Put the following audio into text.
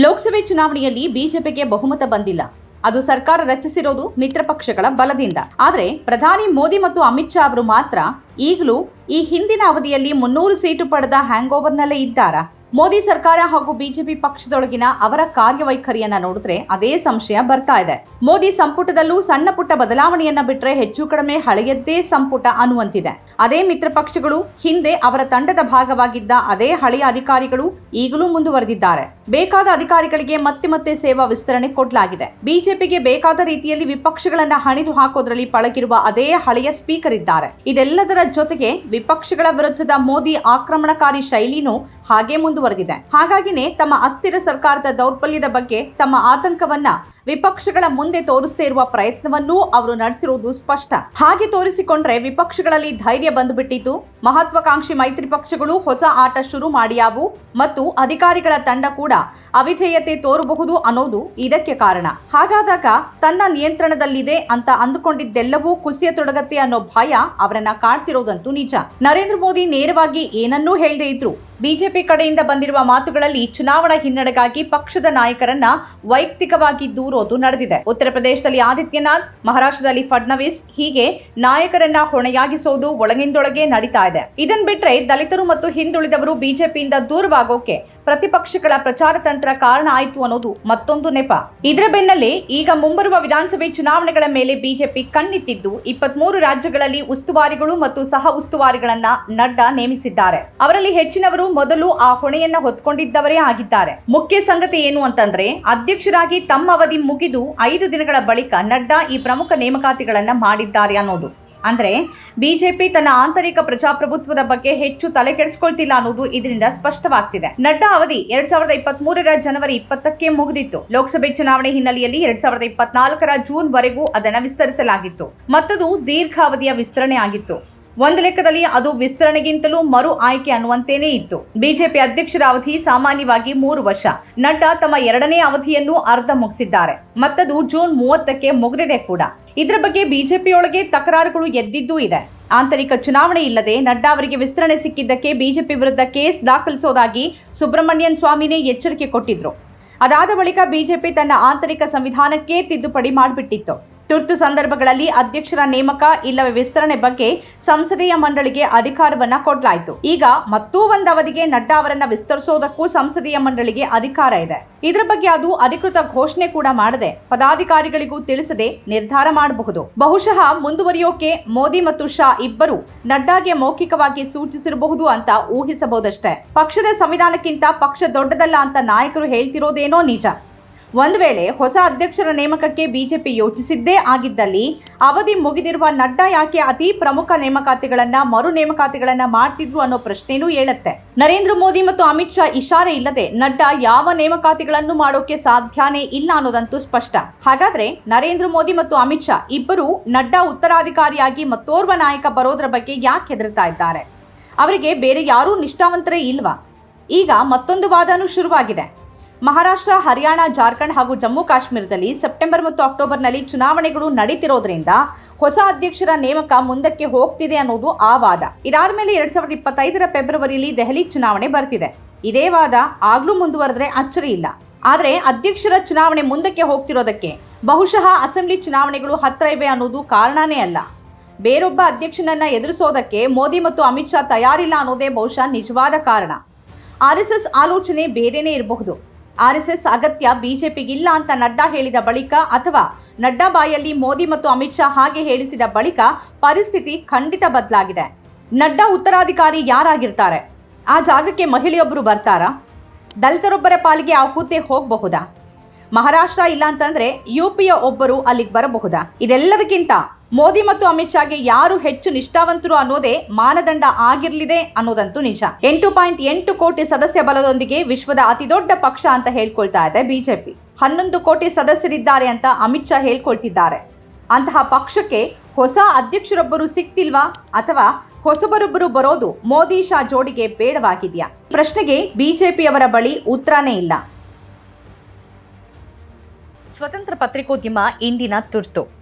ಲೋಕಸಭೆ ಚುನಾವಣೆಯಲ್ಲಿ ಬಿಜೆಪಿಗೆ ಬಹುಮತ ಬಂದಿಲ್ಲ. ಅದು ಸರ್ಕಾರ ರಚಿಸಿರೋದು ಮಿತ್ರ ಪಕ್ಷಗಳ ಬಲದಿಂದ. ಆದರೆ ಪ್ರಧಾನಿ ಮೋದಿ ಮತ್ತು ಅಮಿತ್ ಶಾ ಅವರು ಮಾತ್ರ ಈಗಲೂ ಈ ಹಿಂದಿನ ಅವಧಿಯಲ್ಲಿ ಮುನ್ನೂರು ಸೀಟು ಪಡೆದ ಹ್ಯಾಂಗ್ ಓವರ್ನಲ್ಲೇ ಇದ್ದಾರಾ? ಮೋದಿ ಸರ್ಕಾರ ಹಾಗೂ ಬಿಜೆಪಿ ಪಕ್ಷದೊಳಗಿನ ಅವರ ಕಾರ್ಯವೈಖರಿಯನ್ನ ನೋಡಿದ್ರೆ ಅದೇ ಸಂಶಯ ಬರ್ತಾ ಇದೆ. ಮೋದಿ ಸಂಪುಟದಲ್ಲೂ ಸಣ್ಣ ಪುಟ್ಟ ಬದಲಾವಣೆಯನ್ನ ಬಿಟ್ಟರೆ ಹೆಚ್ಚು ಕಡಿಮೆ ಹಳೆಯದ್ದೇ ಸಂಪುಟ ಅನ್ನುವಂತಿದೆ. ಅದೇ ಮಿತ್ರ ಪಕ್ಷಗಳು ಹಿಂದೆ ಅವರ ತಂಡದ ಭಾಗವಾಗಿದ್ದ ಅದೇ ಹಳೆಯ ಅಧಿಕಾರಿಗಳು ಈಗಲೂ ಮುಂದುವರೆದಿದ್ದಾರೆ. ಬೇಕಾದ ಅಧಿಕಾರಿಗಳಿಗೆ ಮತ್ತೆ ಮತ್ತೆ ಸೇವಾ ವಿಸ್ತರಣೆ ಕೊಡಲಾಗಿದೆ. ಬಿಜೆಪಿಗೆ ಬೇಕಾದ ರೀತಿಯಲ್ಲಿ ವಿಪಕ್ಷಗಳನ್ನ ಹಣಿದು ಹಾಕೋದ್ರಲ್ಲಿ ಪಳಗಿರುವ ಅದೇ ಹಳೆಯ ಸ್ಪೀಕರ್ ಇದ್ದಾರೆ. ಇದೆಲ್ಲದರ ಜೊತೆಗೆ ವಿಪಕ್ಷಗಳ ವಿರುದ್ಧದ ಮೋದಿ ಆಕ್ರಮಣಕಾರಿ ಶೈಲಿನೂ ಹಾಗೆ ಮುಂದುವರೆದಿದೆ. ಹಾಗಾಗಿನೇ ತಮ್ಮ ಅಸ್ಥಿರ ಸರ್ಕಾರದ ದೌರ್ಬಲ್ಯದ ಬಗ್ಗೆ ತಮ್ಮ ಆತಂಕವನ್ನ ವಿಪಕ್ಷಗಳ ಮುಂದೆ ತೋರಿಸದೇ ಇರುವ ಪ್ರಯತ್ನವನ್ನೂ ಅವರು ನಡೆಸಿರುವುದು ಸ್ಪಷ್ಟ. ಹಾಗೆ ತೋರಿಸಿಕೊಂಡ್ರೆ ವಿಪಕ್ಷಗಳಲ್ಲಿ ಧೈರ್ಯ ಬಂದುಬಿಟ್ಟಿತು ಮಹತ್ವಾಕಾಂಕ್ಷಿ ಮೈತ್ರಿ ಪಕ್ಷಗಳು ಹೊಸ ಆಟ ಶುರು ಮಾಡಿಯಾವು ಮತ್ತು ಅಧಿಕಾರಿಗಳ ತಂಡ ಕೂಡ ಅವಿಧೇಯತೆ ತೋರಬಹುದು ಅನ್ನೋದು ಇದಕ್ಕೆ ಕಾರಣ. ಹಾಗಾದಾಗ ತನ್ನ ನಿಯಂತ್ರಣದಲ್ಲಿದೆ ಅಂತ ಅಂದುಕೊಂಡಿದ್ದೆಲ್ಲವೂ ಕುಸಿಯತೊಡಗತ್ತೆ ಅನ್ನೋ ಭಯ ಅವರನ್ನ ಕಾಡ್ತಿರೋದಂತೂ ನಿಜ. ನರೇಂದ್ರ ಮೋದಿ ನೇರವಾಗಿ ಏನನ್ನೂ ಹೇಳದೇ ಇದ್ರು. ಬಿಜೆಪಿ ಕಡೆಯಿಂದ ಬಂದಿರುವ ಮಾತುಗಳಲ್ಲಿ ಚುನಾವಣಾ ಹಿನ್ನಡೆಗಾಗಿ ಪಕ್ಷದ ನಾಯಕರನ್ನ ವೈಯಕ್ತಿಕವಾಗಿ ದೂರೋದು ನಡೆದಿದೆ. ಉತ್ತರ ಪ್ರದೇಶದಲ್ಲಿ ಆದಿತ್ಯನಾಥ್, ಮಹಾರಾಷ್ಟ್ರದಲ್ಲಿ ಫಡ್ನವೀಸ್ ಹೀಗೆ ನಾಯಕರನ್ನ ಹೊಣೆಯಾಗಿಸೋದು ಒಳಗಿಂದೊಳಗೆ ನಡೀತಾ ಇದೆ. ಇದನ್ ಬಿಟ್ರೆ ದಲಿತರು ಮತ್ತು ಹಿಂದುಳಿದವರು ಬಿಜೆಪಿಯಿಂದ ದೂರವಾಗೋಕೆ ಪ್ರತಿಪಕ್ಷಗಳ ಪ್ರಚಾರ ತಂತ್ರ ಕಾರಣ ಆಯಿತು ಅನ್ನೋದು ಮತ್ತೊಂದು ನೆಪ. ಇದರ ಬೆನ್ನಲ್ಲೇ ಈಗ ಮುಂಬರುವ ವಿಧಾನಸಭೆ ಚುನಾವಣೆಗಳ ಮೇಲೆ ಬಿಜೆಪಿ ಕಣ್ಣಿಟ್ಟಿದ್ದು ಇಪ್ಪತ್ಮೂರು ರಾಜ್ಯಗಳಲ್ಲಿ ಉಸ್ತುವಾರಿಗಳು ಮತ್ತು ಸಹ ಉಸ್ತುವಾರಿಗಳನ್ನ ನಡ್ಡಾ ನೇಮಿಸಿದ್ದಾರೆ. ಅವರಲ್ಲಿ ಹೆಚ್ಚಿನವರು ಮೊದಲು ಆ ಹೊಣೆಯನ್ನ ಹೊತ್ಕೊಂಡಿದ್ದವರೇ ಆಗಿದ್ದಾರೆ. ಮುಖ್ಯ ಸಂಗತಿ ಏನು ಅಂತಂದ್ರೆ, ಅಧ್ಯಕ್ಷರಾಗಿ ತಮ್ಮ ಅವಧಿ ಮುಗಿದು ಐದು ದಿನಗಳ ಬಳಿಕ ನಡ್ಡಾ ಈ ಪ್ರಮುಖ ನೇಮಕಾತಿಗಳನ್ನ ಮಾಡಿದ್ದಾರೆ ಅನ್ನೋದು. ಅಂದ್ರೆ ಬಿಜೆಪಿ ತನ್ನ ಆಂತರಿಕ ಪ್ರಜಾಪ್ರಭುತ್ವದ ಬಗ್ಗೆ ಹೆಚ್ಚು ತಲೆ ಕೆಡಿಸ್ಕೊಳ್ತಿಲ್ಲ ಅನ್ನೋದು ಇದರಿಂದ ಸ್ಪಷ್ಟವಾಗ್ತಿದೆ. ನಡ್ಡಾ ಅವಧಿ ಎರಡ್ ಸಾವಿರದ ಇಪ್ಪತ್ತ್ ಮೂರರ ಜನವರಿ ಇಪ್ಪತ್ತಕ್ಕೆ ಮುಗಿದಿತ್ತು. ಲೋಕಸಭೆ ಚುನಾವಣೆ ಹಿನ್ನೆಲೆಯಲ್ಲಿ ಎರಡ್ ಸಾವಿರದ ಇಪ್ಪತ್ನಾಲ್ಕರ ಜೂನ್ ವರೆಗೂ ಅದನ್ನು ವಿಸ್ತರಿಸಲಾಗಿತ್ತು. ಮತ್ತದು ದೀರ್ಘಾವಧಿಯ ವಿಸ್ತರಣೆ ಆಗಿತ್ತು. ಒಂದು ಲೆಕ್ಕದಲ್ಲಿ ಅದು ವಿಸ್ತರಣೆಗಿಂತಲೂ ಮರು ಆಯ್ಕೆ ಅನ್ನುವಂತೇನೆ ಇತ್ತು. ಬಿಜೆಪಿ ಅಧ್ಯಕ್ಷರ ಅವಧಿ ಸಾಮಾನ್ಯವಾಗಿ ಮೂರು ವರ್ಷ. ನಡ್ಡಾ ತಮ್ಮ ಎರಡನೇ ಅವಧಿಯನ್ನು ಅರ್ಧ ಮುಗಿಸಿದ್ದಾರೆ. ಮತ್ತದು ಜೂನ್ ಮೂವತ್ತಕ್ಕೆ ಮುಗಿದಿದೆ ಕೂಡ. ಇದರ ಬಗ್ಗೆ ಬಿಜೆಪಿಯೊಳಗೆ ತಕರಾರುಗಳು ಎದ್ದಿದ್ದೂ ಇದೆ. ಆಂತರಿಕ ಚುನಾವಣೆ ಇಲ್ಲದೆ ನಡ್ಡಾ ಅವರಿಗೆ ವಿಸ್ತರಣೆ ಸಿಕ್ಕಿದ್ದಕ್ಕೆ ಬಿಜೆಪಿ ವಿರುದ್ಧ ಕೇಸ್ ದಾಖಲಿಸೋದಾಗಿ ಸುಬ್ರಹ್ಮಣ್ಯನ್ ಸ್ವಾಮಿನೇ ಎಚ್ಚರಿಕೆ ಕೊಟ್ಟಿದ್ರು. ಅದಾದ ಬಳಿಕ ಬಿಜೆಪಿ ತನ್ನ ಆಂತರಿಕ ಸಂವಿಧಾನಕ್ಕೆ ತಿದ್ದುಪಡಿ ಮಾಡಿಬಿಟ್ಟಿತ್ತು. ತುರ್ತು ಸಂದರ್ಭಗಳಲ್ಲಿ ಅಧ್ಯಕ್ಷರ ನೇಮಕ ಇಲ್ಲವೇ ವಿಸ್ತರಣೆ ಬಗ್ಗೆ ಸಂಸದೀಯ ಮಂಡಳಿಗೆ ಅಧಿಕಾರವನ್ನ ಕೊಡಲಾಯಿತು. ಈಗ ಮತ್ತೂ ಒಂದು ಅವಧಿಗೆ ನಡ್ಡಾ ಅವರನ್ನ ವಿಸ್ತರಿಸೋದಕ್ಕೂ ಸಂಸದೀಯ ಮಂಡಳಿಗೆ ಅಧಿಕಾರ ಇದೆ. ಇದರ ಬಗ್ಗೆ ಅದು ಅಧಿಕೃತ ಘೋಷಣೆ ಕೂಡ ಮಾಡದೆ ಪದಾಧಿಕಾರಿಗಳಿಗೂ ತಿಳಿಸದೆ ನಿರ್ಧಾರ ಮಾಡಬಹುದು. ಬಹುಶಃ ಮುಂದುವರಿಯೋಕೆ ಮೋದಿ ಮತ್ತು ಶಾ ಇಬ್ಬರು ನಡ್ಡಾಗೆ ಮೌಖಿಕವಾಗಿ ಸೂಚಿಸಿರಬಹುದು ಅಂತ ಊಹಿಸಬಹುದಷ್ಟೇ. ಪಕ್ಷದ ಸಂವಿಧಾನಕ್ಕಿಂತ ಪಕ್ಷ ದೊಡ್ಡದಲ್ಲ ಅಂತ ನಾಯಕರು ಹೇಳ್ತಿರೋದೇನೋ ನಿಜ. ಒಂದು ವೇಳೆ ಹೊಸ ಅಧ್ಯಕ್ಷರ ನೇಮಕಕ್ಕೆ ಬಿಜೆಪಿ ಯೋಚಿಸಿದ್ದೇ ಆಗಿದ್ದಲ್ಲಿ ಅವಧಿ ಮುಗಿದಿರುವ ನಡ್ಡಾ ಯಾಕೆ ಅತಿ ಪ್ರಮುಖ ನೇಮಕಾತಿಗಳನ್ನ, ಮರು ನೇಮಕಾತಿಗಳನ್ನ ಮಾಡ್ತಿದ್ರು ಅನ್ನೋ ಪ್ರಶ್ನೆನೂ ಹೇಳುತ್ತೆ ನರೇಂದ್ರ ಮೋದಿ ಮತ್ತು ಅಮಿತ್ ಶಾ ಇಶಾರೆ ಇಲ್ಲದೆ ನಡ್ಡಾ ಯಾವ ನೇಮಕಾತಿಗಳನ್ನು ಮಾಡೋಕೆ ಸಾಧ್ಯನೇ ಇಲ್ಲ ಅನ್ನೋದಂತೂ ಸ್ಪಷ್ಟ. ಹಾಗಾದ್ರೆ ನರೇಂದ್ರ ಮೋದಿ ಮತ್ತು ಅಮಿತ್ ಶಾ ಇಬ್ಬರು ನಡ್ಡಾ ಉತ್ತರಾಧಿಕಾರಿಯಾಗಿ ಮತ್ತೋರ್ವ ನಾಯಕ ಬರೋದ್ರ ಬಗ್ಗೆ ಯಾಕೆ ಹೆದರ್ತಾ ಇದ್ದಾರೆ? ಅವರಿಗೆ ಬೇರೆ ಯಾರೂ ನಿಷ್ಠಾವಂತರೇ ಇಲ್ವಾ? ಈಗ ಮತ್ತೊಂದು ವಾದನೂ ಶುರುವಾಗಿದೆ. ಮಹಾರಾಷ್ಟ್ರ, ಹರಿಯಾಣ, ಜಾರ್ಖಂಡ್ ಹಾಗೂ ಜಮ್ಮು ಕಾಶ್ಮೀರದಲ್ಲಿ ಸೆಪ್ಟೆಂಬರ್ ಮತ್ತು ಅಕ್ಟೋಬರ್ನಲ್ಲಿ ಚುನಾವಣೆಗಳು ನಡೀತಿರೋದ್ರಿಂದ ಹೊಸ ಅಧ್ಯಕ್ಷರ ನೇಮಕ ಮುಂದಕ್ಕೆ ಹೋಗ್ತಿದೆ ಅನ್ನೋದು ಆ ವಾದ. ಇದಾದ ಮೇಲೆ ಎರಡ್ ಸಾವಿರದ ಇಪ್ಪತ್ತೈದರ ಫೆಬ್ರವರಿಯಲ್ಲಿ ದೆಹಲಿ ಚುನಾವಣೆ ಬರ್ತಿದೆ. ಇದೇ ವಾದ ಆಗ್ಲೂ ಮುಂದುವರೆದ್ರೆ ಅಚ್ಚರಿ ಇಲ್ಲ. ಆದ್ರೆ ಅಧ್ಯಕ್ಷರ ಚುನಾವಣೆ ಮುಂದಕ್ಕೆ ಹೋಗ್ತಿರೋದಕ್ಕೆ ಬಹುಶಃ ಅಸೆಂಬ್ಲಿ ಚುನಾವಣೆಗಳು ಹತ್ತಿರ ಇವೆ ಅನ್ನೋದು ಕಾರಣನೇ ಅಲ್ಲ. ಬೇರೊಬ್ಬ ಅಧ್ಯಕ್ಷನನ್ನ ಎದುರಿಸೋದಕ್ಕೆ ಮೋದಿ ಮತ್ತು ಅಮಿತ್ ಶಾ ತಯಾರಿಲ್ಲ ಅನ್ನೋದೇ ಬಹುಶಃ ನಿಜವಾದ ಕಾರಣ. ಆರ್ಎಸ್ಎಸ್ ಆಲೋಚನೆ ಬೇರೆನೇ ಇರಬಹುದು. ಆರ್ಎಸ್ಎಸ್ ಅಗತ್ಯ ಬಿಜೆಪಿಗಿಲ್ಲ ಅಂತ ನಡ್ಡಾ ಹೇಳಿದ ಬಳಿಕ ಅಥವಾ ನಡ್ಡಾ ಬಾಯಲ್ಲಿ ಮೋದಿ ಮತ್ತು ಅಮಿತ್ ಶಾ ಹಾಗೆ ಹೇಳಿಸಿದ ಬಳಿಕ ಪರಿಸ್ಥಿತಿ ಖಂಡಿತ ಬದಲಾಗಿದೆ. ನಡ್ಡಾ ಉತ್ತರಾಧಿಕಾರಿ ಯಾರಾಗಿರ್ತಾರೆ? ಆ ಜಾಗಕ್ಕೆ ಮಹಿಳೆಯೊಬ್ಬರು ಬರ್ತಾರಾ? ದಲಿತರೊಬ್ಬರ ಪಾಲಿಗೆ ಆ ಹುದ್ದೆ ಹೋಗಬಹುದಾ? ಮಹಾರಾಷ್ಟ್ರ ಇಲ್ಲ ಅಂತಂದ್ರೆ ಯುಪಿಯ ಒಬ್ಬರು ಅಲ್ಲಿಗೆ ಬರಬಹುದಾ? ಇದೆಲ್ಲದಕ್ಕಿಂತ ಮೋದಿ ಮತ್ತು ಅಮಿತ್ ಶಾಗೆ ಯಾರು ಹೆಚ್ಚು ನಿಷ್ಠಾವಂತರು ಅನ್ನೋದೇ ಮಾನದಂಡ ಆಗಿರಲಿದೆ ಅನ್ನೋದಂತೂ ನಿಜ. ಎಂಟು ಪಾಯಿಂಟ್ ಎಂಟು ಕೋಟಿ ಸದಸ್ಯ ಬಲದೊಂದಿಗೆ ವಿಶ್ವದ ಅತಿದೊಡ್ಡ ಪಕ್ಷ ಅಂತ ಹೇಳ್ಕೊಳ್ತಾ ಇದೆ ಬಿಜೆಪಿ. ಹನ್ನೊಂದು ಕೋಟಿ ಸದಸ್ಯರಿದ್ದಾರೆ ಅಂತ ಅಮಿತ್ ಶಾ ಹೇಳ್ಕೊಳ್ತಿದ್ದಾರೆ. ಅಂತಹ ಪಕ್ಷಕ್ಕೆ ಹೊಸ ಅಧ್ಯಕ್ಷರೊಬ್ಬರು ಸಿಕ್ತಿಲ್ವಾ? ಅಥವಾ ಹೊಸಬರೊಬ್ಬರು ಬರೋದು ಮೋದಿ ಶಾ ಜೋಡಿಗೆ ಬೇಡವಾಗಿದೆಯಾ? ಪ್ರಶ್ನೆಗೆ ಬಿಜೆಪಿಯವರ ಬಳಿ ಉತ್ತರನೇ ಇಲ್ಲ. ಸ್ವತಂತ್ರ ಪತ್ರಿಕೋದ್ಯಮ ಇಂದಿನ ತುರ್ತು.